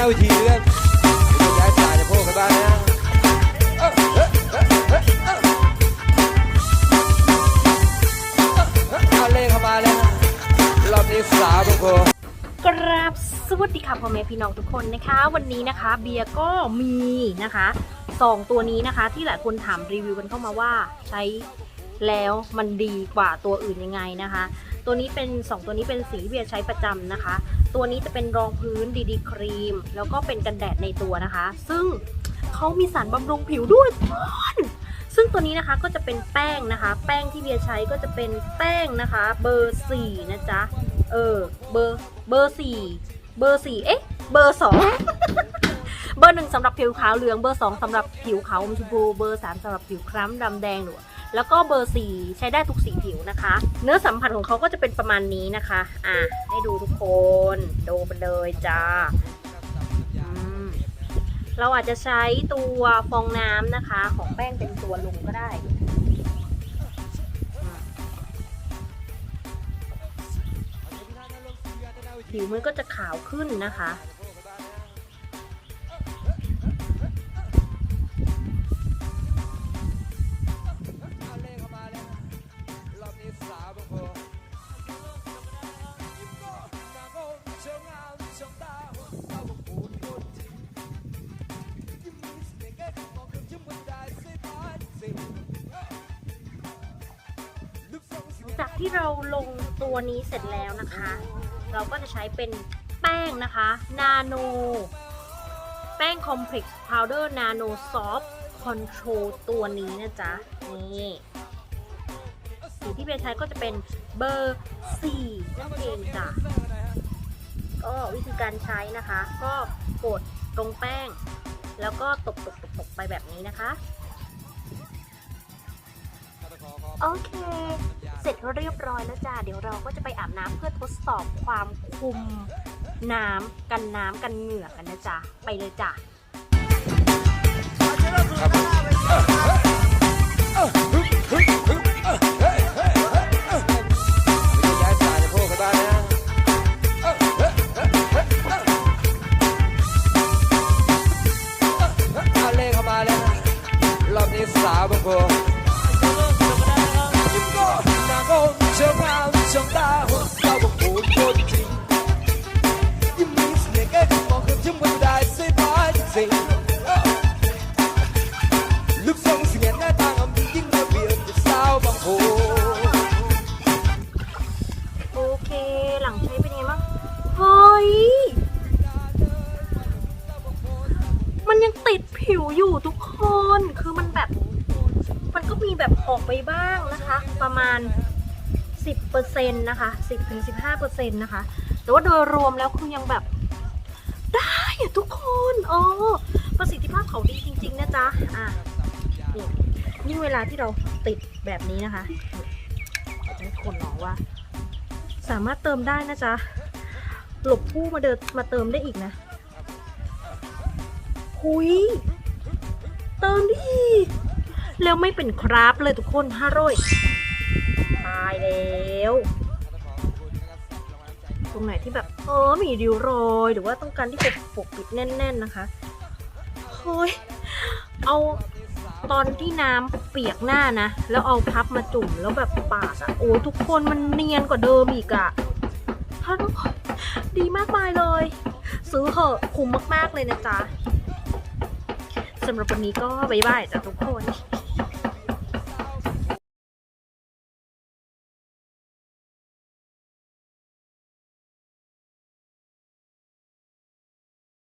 น้าเวิธีเรื่องย้ายสายจะโพกกันบ้างนะเอ้าเลขเข้ามาแล้วรอบนี้สาวบางคนกราบสวัสดีค่ะพ่อแม่พี่น้องทุกคนนะคะ วันนี้นะคะเบียร์ก็มีนะคะสองตัวนี้นะคะ ที่หลายคนถามรีวิวกันเข้ามาว่าใช้แล้วมันดีกว่าตัวอื่นยังไงนะคะ ตัวนี้เป็น 2 ตัวนี้เป็นสีที่เบียร์ใช้ประจำนะคะ ตัวนี้จะเป็นรองพื้นดีดีครีม แล้วก็เป็นกันแดดในตัวนะคะ ซึ่งเขามีสารบำรุงผิวด้วยทุกคนซึ่งตัวนี้นะคะก็จะเป็นแป้งนะคะ แป้งที่เบียร์ใช้ก็จะเป็นแป้งนะคะ เบอร์4นะจ๊ะเออเบอร์เบอร์สี่เบอร์สี่เอ๊ะเบอร์สองเบอร์หนึ่งสำหรับผิวขาวเหลืองเบอร์สองสำหรับผิวขาวอมชมพูเบอร์สามสำหรับผิวคล้ำดำแดงหรือ แล้วก็เบอร์สี่ใช้ได้ทุกสีผิวนะคะ เนื้อสัมผัสของเขาก็จะเป็นประมาณนี้นะคะ อะให้ดูทุกคนดูไปเลยจ้าเราอาจจะใช้ตัวฟองน้ำนะคะ ของแป้งเป็นตัวลงก็ได้ผิวมันก็จะขาวขึ้นนะคะ ที่เราลงตัวนี้เสร็จแล้วนะคะ เราก็จะใช้เป็นแป้งนะคะนาโนแป้งคอมเพล็กซ์พาวเดอร์นาโนซอฟคอนโทรลตัวนี้นะจ๊ะ นี่สีที่เบยร์ใช้ก็จะเป็นเบอร์ 4 นั่นเองจ้ะ ก็วิธีการใช้นะคะ ก็กดตรงแป้ง แล้วก็ตบตบตบตบไปแบบนี้นะคะ โอเค เสร็จเรียบร้อยแล้วจ้า เดี๋ยวเราก็จะไปอาบน้ำเพื่อทดสอบความคุมน้ำกันน้ำกันเหงื่อกันนะจ๊ะ ไปเลยจ้ะย้ายสายจะโพกกันบ้างนะเอาเลขเข้ามาแล้วรอบนี้สาวบางคน ติดผิวอยู่ทุกคน คือมันแบบ มันก็มีแบบออกไปบ้างนะคะ ประมาณ 10%นะคะ 10-15%นะคะ แต่ว่าโดยรวมแล้วคือยังแบบได้อะทุกคนอ๋อประสิทธิภาพเขาดีจริง ๆ นะจ๊ะ อะนี่ยิ่งเวลาที่เราติดแบบนี้นะคะจะให้คนลองว่า สามารถเติมได้นะจ๊ะ หลบผู้มาเดินมาเติมได้อีกนะ หุยเติมดีแล้วไม่เป็นคราฟเลยทุกคนห้าร้อยตายแล้ว ตรงไหนที่แบบเออมีริ้วรอยหรือว่าต้องการที่จะปกปิดแน่น ๆนะคะเฮ้ยเอาตอนที่น้ำเปียกหน้านะ แล้วเอาพับมาจุ่มแล้วแบบปาดอะโอ้ยทุกคนมันเนียนกว่าเดิมอีกอะถ้านดีมากมายเลย ซื้อเหอะคุ้มมากๆเลยนะจ๊ะ สำหรับวันนี้ก็บ๊ายบายจ้ะทุกคน